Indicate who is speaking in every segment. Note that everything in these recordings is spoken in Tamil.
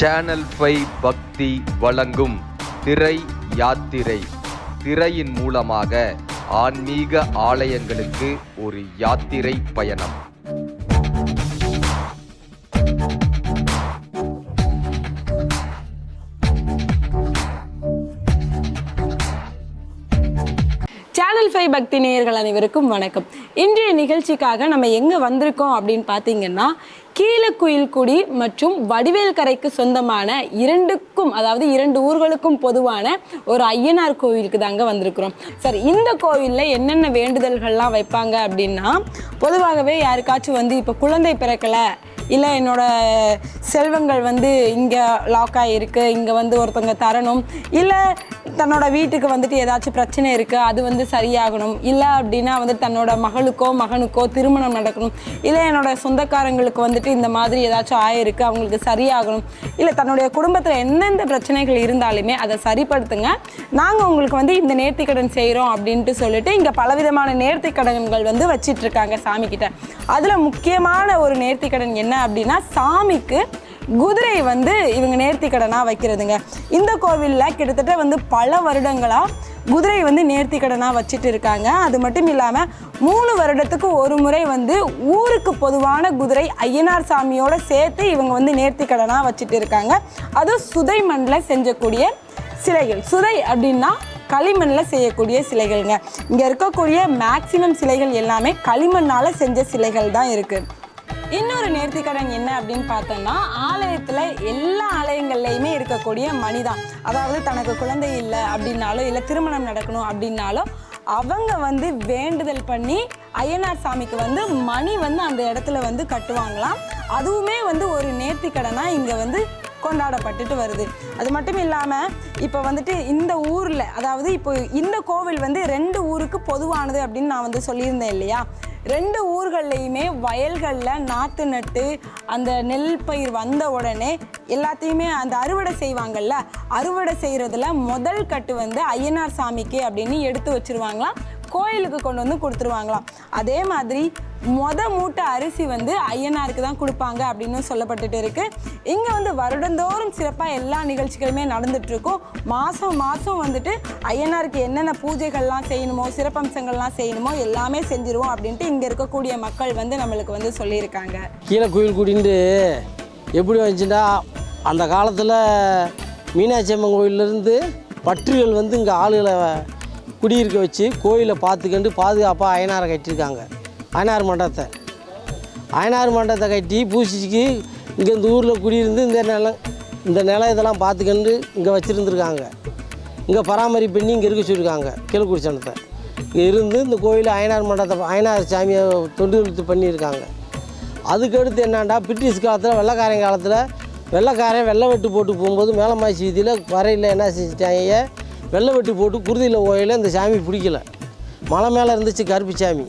Speaker 1: சேனல் ஃபை பக்தி வழங்கும் திரை யாத்திரை. திரையின் மூலமாக ஆன்மீக ஆலயங்களுக்கு ஒரு யாத்திரை பயணம்.
Speaker 2: சேனல் பக்தி நேயர்கள் அனைவருக்கும் வணக்கம். இன்றைய நிகழ்ச்சிக்காக நம்ம எங்கே வந்திருக்கோம் அப்படின்னு பார்த்தீங்கன்னா கீழக்குயில்குடி மற்றும் வடிவேல் கரைக்கு சொந்தமான இரண்டுக்கும் அதாவது இரண்டு ஊர்களுக்கும் பொதுவான ஒரு ஐயனார் கோவிலுக்கு தாங்க வந்திருக்கிறோம். சரி இந்த கோவிலில் என்னென்ன வேண்டுதல்கள்லாம் வைப்பாங்க அப்படின்னா பொதுவாகவே யாருக்காச்சும் வந்து இப்போ குழந்தை பிறக்கலை இல்லை என்னோட செல்வங்கள் வந்து இங்கே லாக் ஆகிருக்கு இங்கே வந்து ஒருத்தவங்க தரணும் இல்லை தன்னோட வீட்டுக்கு வந்துட்டு ஏதாச்சும் பிரச்சனை இருக்குது அது வந்து சரியாகணும். இல்லை அப்படின்னா வந்து தன்னோட மகளுக்கோ மகனுக்கோ திருமணம் நடக்கணும். இல்லை என்னோட சொந்தக்காரங்களுக்கு வந்துட்டு இந்த மாதிரி ஏதாச்சும் ஆயிருக்கு அவங்களுக்கு சரியாகணும். இல்லை தன்னுடைய குடும்பத்தில் எந்தெந்த பிரச்சனைகள் இருந்தாலுமே அதை சரிப்படுத்துங்க. நாங்கள் உங்களுக்கு வந்து இந்த நேர்த்திக்கடன் செய்கிறோம் அப்படின்ட்டு சொல்லிட்டு இங்கே பலவிதமான நேர்த்திக்கடன்கள் வந்து வச்சிட்ருக்காங்க சாமிக்கிட்ட சாமி கிட்ட அதில் முக்கியமான ஒரு நேர்த்திக்கடன் என்ன அப்படின்னா சாமிக்கு குதிரை வந்து இவங்க நேர்த்திக்கடனாக வைக்கிறதுங்க. இந்த கோவிலில் கிட்டத்தட்ட வந்து பல வருடங்களாக குதிரை வந்து நேர்த்திக்கடனாக வச்சுட்டு இருக்காங்க. அது மட்டும் இல்லாமல் மூணு வருடத்துக்கு ஒரு முறை வந்து ஊருக்கு பொதுவான குதிரை ஐயனார் சாமியோட சேர்த்து இவங்க வந்து நேர்த்திக்கடனாக வச்சுட்டு இருக்காங்க. அதுவும் சுதை மண்ணில் செஞ்சக்கூடிய சிலைகள். சுதை அப்படின்னா களிமண்ணில் செய்யக்கூடிய சிலைகள்ங்க. இங்கே இருக்கக்கூடிய மேக்சிமம் சிலைகள் எல்லாமே களிமண்ணால் செஞ்ச சிலைகள் தான் இருக்குது இன்னொரு நேர்த்திக்கடன் என்ன அப்படின்னு பார்த்தோம்னா ஆலயத்தில் எல்லா ஆலயங்கள்லையுமே இருக்கக்கூடிய மணி தான் அதாவது தனக்கு குழந்தை இல்லை அப்படின்னாலோ இல்லை திருமணம் நடக்கணும் அப்படின்னாலோ அவங்க வந்து வேண்டுதல் பண்ணி ஐயனார் சாமிக்கு வந்து மணி வந்து அந்த இடத்துல வந்து கட்டுவாங்களாம். அதுவுமே வந்து ஒரு நேர்த்திக்கடனாக இங்கே வந்து கொண்டாடப்பட்டுட்டு வருது. அது மட்டும் இல்லாமல் இப்போ வந்துட்டு இந்த ஊரில் அதாவது இப்போ இந்த கோவில் வந்து ரெண்டு ஊருக்கு பொதுவானது அப்படின்னு நான் வந்து சொல்லியிருந்தேன் இல்லையா? ரெண்டு ஊர்கள்லையுமே வயல்களில் நாற்று நட்டு அந்த நெல் பயிர் வந்த உடனே எல்லாத்தையுமே அந்த அறுவடை செய்வாங்கல்ல அறுவடை செய்கிறதுல முதல் கட்டு வந்து ஐயனார் சாமிக்கு அப்படின்னு எடுத்து வச்சிருவாங்களாம். கோயிலுக்கு கொண்டு வந்து கொடுத்துருவாங்களாம். அதே மாதிரி மொத மூட்டை அரிசி வந்து ஐயனாருக்கு தான் கொடுப்பாங்க அப்படின்னு சொல்லப்பட்டுட்டு இருக்கு. இங்கே வந்து வருடந்தோறும் சிறப்பாக எல்லா நிகழ்ச்சிகளுமே நடந்துட்டு இருக்கும் மாதம் மாதம் வந்துட்டு ஐயனாருக்கு என்னென்ன பூஜைகள்லாம் செய்யணுமோ சிறப்பம்சங்கள்லாம் செய்யணுமோ எல்லாமே செஞ்சிருவோம் அப்படின்ட்டு இங்கே இருக்கக்கூடிய மக்கள் வந்து நம்மளுக்கு வந்து சொல்லியிருக்காங்க.
Speaker 3: கீழே கோயில் குடின்ட்டு எப்படி வந்துச்சுன்னா அந்த காலத்தில் மீனாட்சி அம்மன் கோயிலேருந்து பற்றுகள் வந்து இங்கே ஆளுகளை குடியிருக்க வச்சு கோயிலை பார்த்துக்கண்டு பாதுகாப்பாக அயனாரை கட்டியிருக்காங்க. அயனார் மண்டபத்தை. அயனார் மண்டபத்தை கட்டி பூசிக்கு இங்கே இந்த ஊரில் குடியிருந்து இந்த நிலம் இந்த நிலம் இதெல்லாம் பார்த்துக்கண்டு இங்கே வச்சுருந்துருக்காங்க. இங்கே பராமரிப்பு பண்ணி இங்கே இருக்க சொல்லியிருக்காங்க கீழக்குடிச்சனத்தை இங்கே இருந்து இந்த கோயில் அயனார் மண்டபத்தை அயனார் சாமியை தொண்டு நிறுத்தி பண்ணியிருக்காங்க. அதுக்கடுத்து என்னண்டா பிரிட்டிஷ் காலத்தில் வெள்ளக்காரன் காலத்தில் வெள்ளைக்காரன் வெள்ளை வெட்டு போட்டு போகும்போது மேலமாசி வீதியில் வரையில் என்ன செஞ்சிட்டாங்க வெள்ளை வெட்டு போட்டு குருதியில் கோயில இந்த சாமி பிடிக்கல. மலை மேலே இருந்துச்சு கருப்பு சாமி.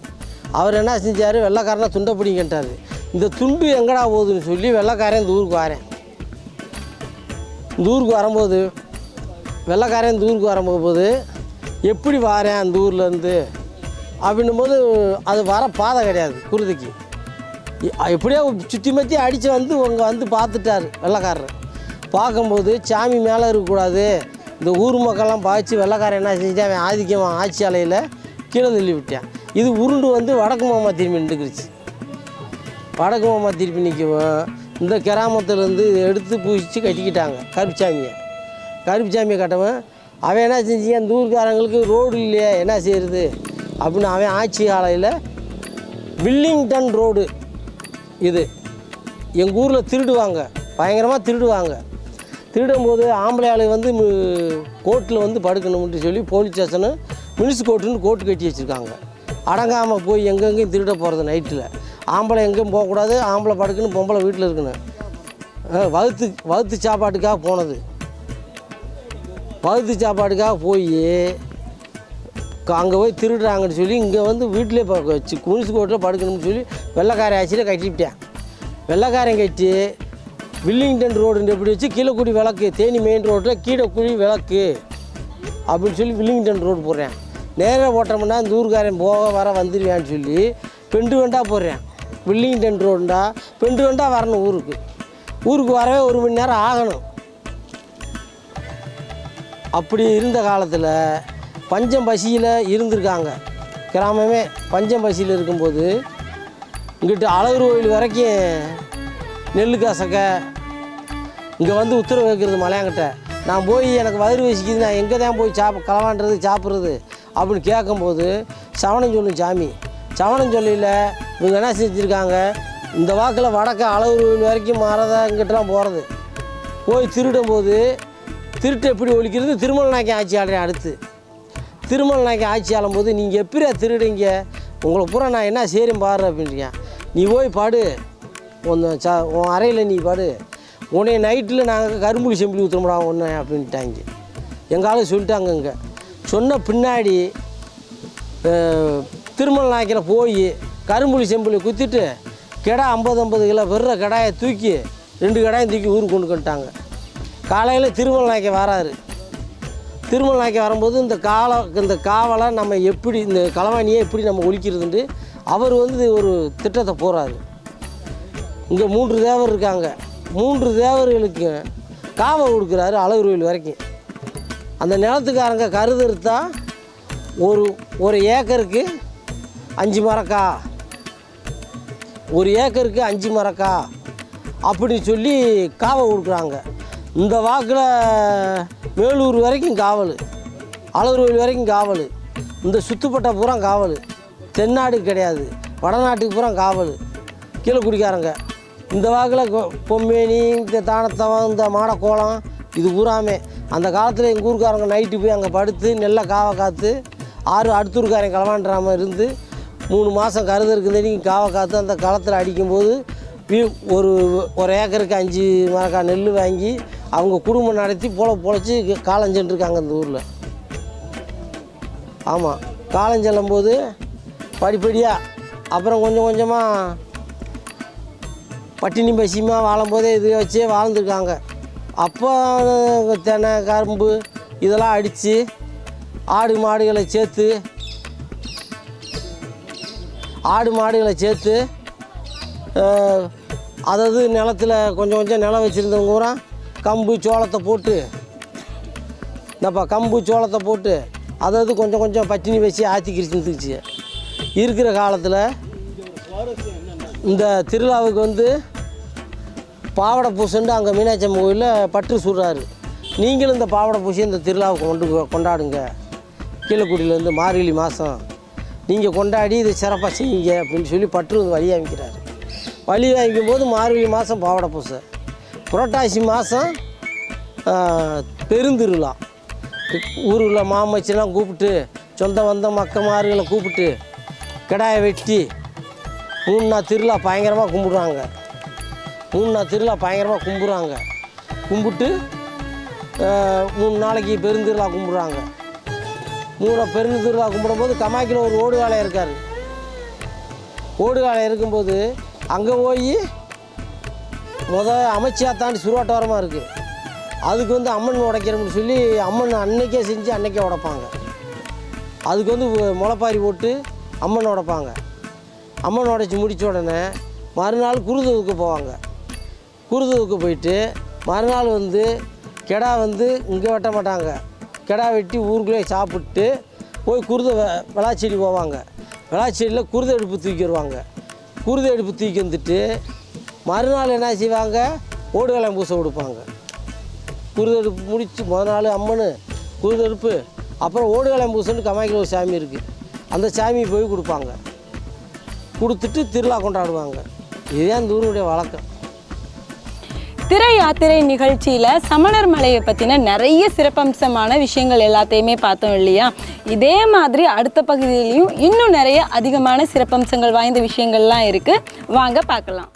Speaker 3: அவர் என்ன செஞ்சார்? வெள்ளைக்காரனை துண்டை பிடிங்கிட்டார் இந்த துண்டு எங்கடா போகுதுன்னு சொல்லி வெள்ளைக்காரன் இந்த ஊருக்கு வரேன். இந்த ஊருக்கு வரும்போது வெள்ளைக்காரன் இந்த ஊருக்கு வரும்போது எப்படி வாரேன் அந்த ஊர்லேருந்து அப்படின்னும் போது அது வர பாதை கிடையாது குருதிக்கு. எப்படியோ சுற்றி மத்தி அடித்து வந்து உங்கள் வந்து பார்த்துட்டாரு வெள்ளைக்காரர். பார்க்கும்போது சாமி மேலே இருக்கக்கூடாது. இந்த ஊர் மக்கள்லாம் பாய்ச்சி வெள்ளைக்காரன் என்ன செஞ்சுட்டு அவன் ஆதிக்கம் ஆட்சி அலையில் கீழே தள்ளி விட்டான் இது உருண்டு வந்து வடக்கு மாமா திரும்பி நின்றுக்குருச்சு. வடக்கு மாமா திருப்பி நிற்கவும் இந்த கிராமத்துலேருந்து எடுத்து பூசித்து கட்டிக்கிட்டாங்க கருப்புச்சாமியை கருப்புச்சாமியை கட்டவன் அவன் என்ன செஞ்சு அந்த ஊருக்காரங்களுக்கு ரோடு இல்லையே என்ன செய்கிறது அப்படின்னு அவன் ஆட்சி ஆலையில் வில்லிங்டன் ரோடு இது. எங்கள் ஊரில் திருடுவாங்க பயங்கரமாக திருடுவாங்க. திருடும்போது ஆம்பளை ஆளு வந்து கோர்ட்டில் வந்து படுக்கணும்னு சொல்லி போலீஸ் ஸ்டேஷனு மினிஸ் கோர்ட்டுன்னு கோர்ட்டு கட்டி வச்சுருக்காங்க. அடங்காமல் போய் எங்கெங்கேயும் திருட போகிறது நைட்டில் ஆம்பளை எங்கேயும் போகக்கூடாது ஆம்பளை படுக்கணும் பொம்பளை வீட்டில் இருக்கணும் வகுத்து வகுத்து சாப்பாட்டுக்காக போனது. வகுத்து சாப்பாட்டுக்காக போய் அங்கே போய் திருடுறாங்கன்னு சொல்லி இங்கே வந்து வீட்டிலே வச்சு குனிசு கோட்டில் படுக்கணும்னு சொல்லி வெள்ளைக்கார ஆட்சியில் கட்டிவிட்டேன் வெள்ளைக்காரன் கட்டி வில்லிங்டன் ரோடுன்ற எப்படி வச்சு கீழக்குடி விளக்கு தேனி மெயின் ரோட்டில் கீழக்குடி விளக்கு அப்படின்னு சொல்லி வில்லிங்டன் ரோடு போடுறேன். நேராக போட்டோம்னா இந்த ஊருக்காரன் போக வர வந்துடுவேன்னு சொல்லி பெண்டு வண்டா போடுறேன். வில்லிங்டன் ரோடுண்டா பெண்டு வண்டா வரணும் ஊருக்கு. ஊருக்கு வரவே ஒரு மணி நேரம் ஆகணும். அப்படி இருந்த காலத்தில் பஞ்சம் பசியில் இருந்திருக்காங்க. கிராமமே பஞ்சம் பசியில் இருக்கும்போது இங்கிட்டு அழகர் கோயில் வரைக்கும் நெல்லு கசக்க இங்கே வந்து உத்தரவு வைக்கிறது மலையாங்கிட்ட நான் போய் எனக்கு வயிறு வசிக்குது நான் எங்கே தான் போய் சாப் கலவான்றது சாப்பிட்றது? அப்படின்னு கேட்கும்போது சவணம் சொல்லும் சாமி. சவணம் சொல்லியில் இவங்க என்ன செஞ்சுருக்காங்க? இந்த வாக்கில் வடக்க அளவு வரைக்கும் மாறதாங்கிட்டலாம் போகிறது போய் திருடும்போது திருட்டு எப்படி ஒழிக்கிறது? திருமல் நாய்க்கு ஆட்சி ஆடுறேன் அடுத்து. திருமல் நாய்க்கு ஆட்சி ஆளும்போது நீங்கள் எப்படியா திருடுங்க உங்களை பூரா நான் என்ன செய்கிறேன் பாரு அப்படின்றீங்க நீ போய் பாடு. உன் ச உன் அறையில் நீ பாடு. உன்னைய நைட்டில் நாங்கள் கரும்புலி செம்பிளி ஊற்றுறோம்டா ஒன்று அப்படின்ட்டாங்க. எங்கள் ஆளு சொல்லிட்டாங்க இங்கே. சொன்ன பின்னாடி திருமல் நாய்க்கில் போய் கரும்புலி செம்புலி குத்திட்டு கிடா ஐம்பது ஐம்பது கிலோ வெறுற கடாயை தூக்கி ரெண்டு கடாயும் தூக்கி ஊருக்கு கொண்டு வந்துட்டாங்க. காலையில் திருமல் நாய்க்க வராரு. திருமல் நாய்க்க வரும்போது இந்த கால இந்த காவலை நம்ம எப்படி இந்த களவாணியை எப்படி நம்ம ஒழிக்கிறதுன்ட்டு அவர் வந்து ஒரு திட்டத்தை போகிறாரு இங்கே மூன்று தேவர் இருக்காங்க. மூன்று தேவர்களுக்கு காவல் கொடுக்குறாரு அழகு கோயில் வரைக்கும். அந்த நிலத்துக்காரங்க கருதறுத்தா ஒரு ஒரு ஏக்கருக்கு அஞ்சு மரக்கா? ஒரு ஏக்கருக்கு அஞ்சு மரக்கா? அப்படின்னு சொல்லி காவல் கொடுக்குறாங்க. இந்த வாக்கில் வேலூர் வரைக்கும் காவல் அளவுருவில் வரைக்கும் காவல் இந்த சுத்துப்பட்ட பூரா காவல் தென்னாடு கிடையாது வடநாட்டுக்கு பூரா காவல் கீழே குடிக்காரங்க. இந்த வாக்கில் பொம்மேனி இந்த தானத்தவன் இந்த மாடக்கோலம் இது பூராமே. அந்த காலத்தில் எங்கள் ஊருக்காரங்க நைட்டு போய் அங்கே படுத்து நெல்லை காவை காத்து ஆறு அடுத்தூருக்காரன் களவாண்டாமல் இருந்து மூணு மாதம் கருதருக்கு தண்ணி காவை காத்து அந்த களத்தில் அடிக்கும்போது ஒரு ஒரு ஏக்கருக்கு அஞ்சு மரக்கா நெல் வாங்கி அவங்க குடும்பம் நடத்தி போல பொழைச்சி காலஞ்சென்று இருக்காங்க இந்த ஊரில். ஆமாம் காலஞ்செல்லும் போது படிப்படியாக அப்புறம் கொஞ்சம் கொஞ்சமாக பட்டினி பசியமாக வாழும்போதே இதை வச்சே வாழ்ந்துருக்காங்க. அப்போ தென்னை கரும்பு இதெல்லாம் அடித்து ஆடு மாடுகளை சேர்த்து ஆடு மாடுகளை சேர்த்து அதாவது நிலத்துல கொஞ்சம் கொஞ்சம் நிலம் வச்சுருந்தவங்க பூரா கம்பு சோளத்தை போட்டு இந்தப்பா கம்பு சோளத்தை போட்டு அதாவது கொஞ்சம் கொஞ்சம் பட்டினி வச்சு ஆற்றிக்கிட்டு இருக்கிற காலத்தில் இந்த திருவிழாவுக்கு வந்து பாவடை பூசண்டு அங்கே மீனாட்சி அம்மன் கோயிலில் பற்று சுடுறாரு. நீங்களும் இந்த பாவடை பூசி இந்த திருவிழாவுக்கு கொண்டு கொண்டாடுங்க. கீழக்குடியிலேருந்து மார்கழி மாதம். நீங்கள் கொண்டாடி இதை சிறப்பாக செய்யுங்க அப்படின்னு சொல்லி பற்று வந்து வழி அமைக்கிறார். வழி அமைக்கும் போது மார்கழி மாதம் பாவடை பூசை புரட்டாசி மாதம் பெருந்திருவிழா. ஊரில் மாமச்சிலாம் கூப்பிட்டு சொந்த வந்த மக்கமார்களை கூப்பிட்டு கிடாயை வெட்டி மூணு நாள் திருவிழா பயங்கரமாக கும்பிடுவாங்க மூணு நாள் திருவிழா பயங்கரமாக கும்பிட்றாங்க. கும்பிட்டு மூணு நாளைக்கு பெருந்திருவிழா கும்பிட்றாங்க. மூணு பெருந்திருவிழா கும்பிடும்போது கமாக்கில் ஒரு ஓடுகாலை இருக்கார். ஓடுகாலை இருக்கும்போது அங்கே போய் முத அமைச்சியாக தாண்டி சுருவாட்டோரமாக இருக்குது அதுக்கு வந்து அம்மன் உடைக்கிறோம்னு சொல்லி அம்மன் அன்னைக்கே செஞ்சு அன்னைக்கே உடைப்பாங்க. அதுக்கு வந்து முளைப்பாரி போட்டு அம்மன் உடைப்பாங்க. அம்மன் உடைச்சி முடித்த உடனே மறுநாள் குருதவுக்கு போவாங்க. குருதுவுக்கு போயிட்டு மறுநாள் வந்து கெடா வந்து இங்கே வெட்ட மாட்டாங்க. கெடா வெட்டி ஊருக்குள்ளே சாப்பிட்டு போய் குருத வெ- விளாச்செடி போவாங்க. விளாச்செடியில் குருதை எடுப்பு தூக்கிடுவாங்க குருதை எடுப்பு தூக்கி வந்துட்டு மறுநாள் என்ன செய்வாங்க? ஓடுகலம் பூசை கொடுப்பாங்க. குருதெடுப்பு முடித்து முத நாள் அம்மன் குருதெடுப்பு அப்புறம் ஓடுகலம் பூசன்னு கமாய்க்கில் ஒரு சாமி இருக்குது அந்த சாமி போய் கொடுப்பாங்க. கொடுத்துட்டு திருவிழா கொண்டாடுவாங்க. இதுதான் இந்த ஊருடைய வழக்கம்.
Speaker 2: திரை யாத்திரை நிகழ்ச்சியில் சமணர் மலையை பற்றின நிறைய சிறப்பம்சமான விஷயங்கள் எல்லாத்தையுமே பார்த்தோம் இல்லையா? இதே மாதிரி அடுத்த பகுதியிலையும் இன்னும் நிறைய அதிகமான சிறப்பம்சங்கள் வாய்ந்த விஷயங்கள்லாம் இருக்குது வாங்க பார்க்கலாம்.